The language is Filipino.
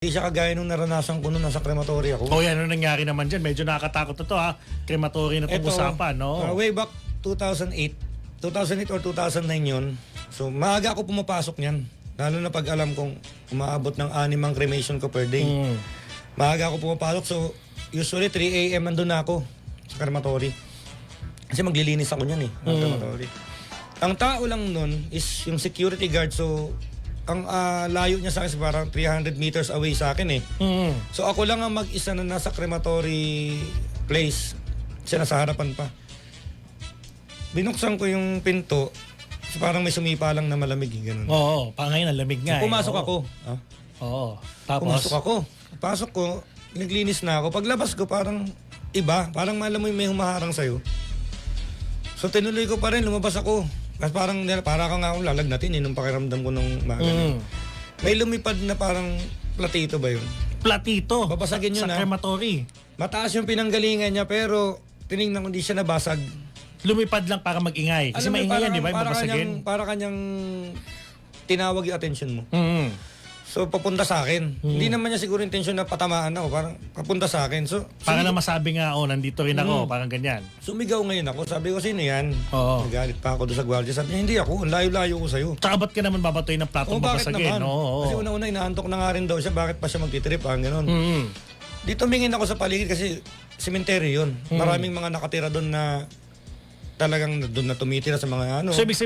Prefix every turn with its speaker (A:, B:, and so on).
A: Hindi siya kagaya nung naranasan ko nung nasa crematory ako.
B: O yan, ano nangyari naman dyan? Medyo nakakatakot na to ha. Crematory na itong
A: Ito,
B: usapan, no?
A: uh, way back 2008, 2008 or 2009 yun. So maaga ako pumapasok niyan. Lalo na pag alam kong umaabot ng animang cremation ko per day.
B: Mm.
A: Maaga ako pumapasok. So usually 3 a.m. nandun na ako sa crematory. Kasi maglilinis ako niyan eh, ng crematory. Ang tao lang nun is yung security guard. So ang ah, layo niya sa akin parang 300 meters away sa akin eh.
B: Mm.
A: So ako lang ang mag-isa na nasa crematory place. Siya nasa harapan pa. Binuksan ko yung pinto. So parang may sumipa lang na malamig. eh, Ganun.
B: Oo, pangayon, ang lamig nga. eh.
A: Pumasok
B: Oo.
A: ako. Ah,
B: Oo. Tapos,
A: Pumasok ako. Pasok ko, naglinis na ako. Paglabas ko, parang iba. Parang malam mo yung may humaharang sa'yo. So tinuloy ko pa rin, lumabas ako. Kasi parang, para ka nga akong lalagnatin eh, nung pakiramdam ko nung mga ganun.
B: Mm.
A: May lumipad na parang platito ba yun?
B: platito.
A: Babasagin
B: sa,
A: yun,
B: sa
A: ah.
B: crematory.
A: Mataas yung pinanggalingan niya pero tiningnan ko hindi siya nabasag.
B: Lumipad lang para mag-ingay. Kasi
A: Alam mo,
B: maingay yan, di ba? Yung
A: Para kanyang, para kanyang tinawag yung attention mo.
B: Mm.
A: So papunta sa akin.
B: Hmm.
A: Hindi naman niya siguro intensyon na patamaan ako. Parang papunta sa akin. So
B: Para lang masabi nga, oh, nandito rin
A: Hmm.
B: ako. Parang ganyan.
A: sumigaw ngayon ako. Sabi ko, sino yan?
B: Oo.
A: Nagalit pa ako doon sa gwardiya. Sabi niya, hindi ako. Ang Layo-layo ko sa'yo.
B: Tsaka ba't ka naman babatoy ng platong
A: O bakit
B: babasagin?
A: naman?
B: Oo, oo.
A: Kasi una-una inaantok na nga rin daw siya. Bakit pa siya magtitrip? Ang ganun.
B: Mm.
A: Di tumingin ako sa paligid kasi cemetery yun.
B: Hmm.
A: Maraming mga nakatira doon na talagang doon na tumitira sa mga ano.
B: So, ibig